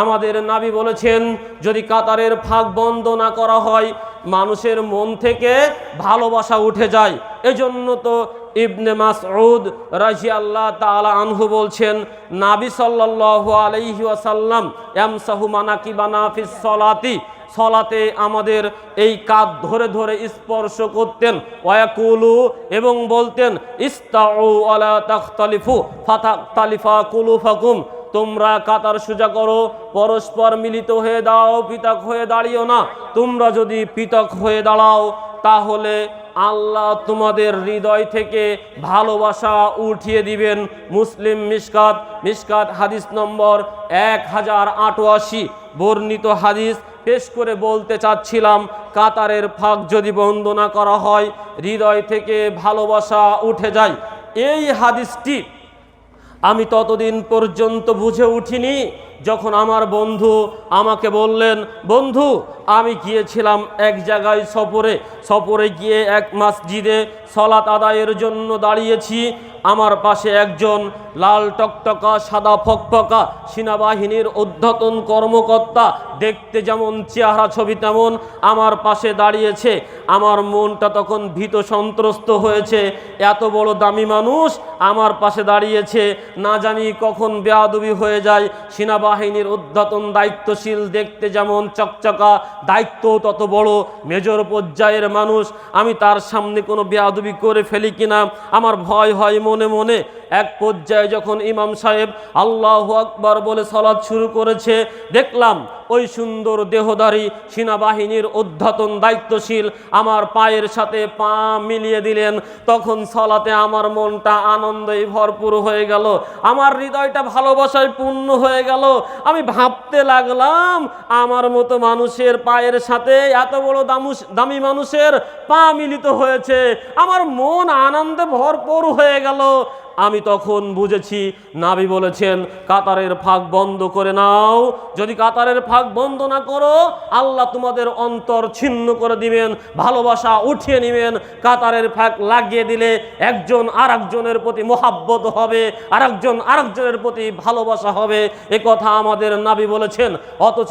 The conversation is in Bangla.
আমাদের নাবি বলেছেন, যদি কাতারের ফাঁক বন্ধ না করা হয়, মানুষের মন থেকে ভালোবাসা উঠে যায়। এজন্য তো ইবনে মাসউদ রাজি আল্লাহ তালা আনহু বলছেন, নাবি সাল্লাল্লাহু আলাইহি ওয়াসাল্লাম, ইয়ামসাহু মানাকিবানা ফিস সলাতি, সলাতে আমাদের এই কাঁধ ধরে ধরে স্পর্শ করতেন। ওয়াকুলু এবং বলতেন, ইস্তাউ আলা তাখতালিফু কুলু কুলুফাকুম তোমরা কাতার সোজা করো, পরস্পর মিলিত হয়ে দাও পৃথক হয়ে দাঁড়িও না। তোমরা যদি পৃথক হয়ে দাঁড়াও, তাহলে আল্লাহ তোমাদের হৃদয় থেকে ভালোবাসা উঠিয়ে দিবেন। মুসলিম মিসকাত মিসকাত হাদিস নম্বর এক হাজার আটআশি বর্ণিত হাদিস পেশ করে বলতে চাচ্ছিলাম, কাতারের ফাঁক যদি বন্ধ না করা হয়, হৃদয় থেকে ভালোবাসা উঠে যায়। এই হাদিসটি আমি ততদিন পর্যন্ত বুঝে উঠিনি যখন আমার বন্ধু আমাকে বললেন, বন্ধু, আমি গিয়েছিলাম এক জায়গায় সফরে। সফরে গিয়ে এক মসজিদে সলাত আদায়ের জন্য দাঁড়িয়েছি। আমার পাশে একজন লাল টকটকা, সাদা ফকফকা সেনাবাহিনীর অধ্যতন কর্মকর্তা। দেখতে যেমন চেহারা, ছবি তেমন আমার পাশে দাঁড়িয়েছে। আমার মনটা তখন ভীত সন্ত্রস্ত হয়েছে। এত বড় দামি মানুষ আমার পাশে দাঁড়িয়েছে। না জানি কখন বেয়াদবি হয়ে যায়। সেনাবাহিনীর উদ্ধতন দায়িত্বশীল দেখতে যেমন চকচকা, দায়িত্ব তত বড়। মেজর পর্যায়ের মানুষ, আমি তার সামনে কোনো বেয়াদবি করে ফেলি কিনা, আমার ভয় হয় মনে মনে। এক পর্যায়ে যখন ইমাম সাহেব আল্লাহ আকবর বলে সলাদ শুরু করেছে, দেখলাম ওই সুন্দর দেহধারী সেনাবাহিনীর অধ্যাতন দায়িত্বশীল আমার পায়ের সাথে পা মিলিয়ে দিলেন। তখন সলাতে আমার মনটা আনন্দে ভরপুর হয়ে গেল। আমার হৃদয়টা ভালোবাসায় পূর্ণ হয়ে গেল। আমি ভাবতে লাগলাম, আমার মতো মানুষের পায়ের সাথে এত বড় দামুস, দামি মানুষের পা মিলিত হয়েছে। আমার মন আনন্দে ভরপুর হয়ে গেল। আমি তখন বুঝেছি, নাবি বলেছেন, কাতারের ফাঁক বন্ধ করে নাও। যদি কাতারের ফাঁক বন্ধ না করো, আল্লাহ তোমাদের অন্তর ছিন্ন করে দিবেন, ভালোবাসা উঠিয়ে নেবেন। কাতারের ফাঁক লাগিয়ে দিলে একজন আর একজনের প্রতি মোহাব্বত হবে আর একজন আর একজনের প্রতি ভালোবাসা হবে। এ কথা আমাদের নাবি বলেছেন, অথচ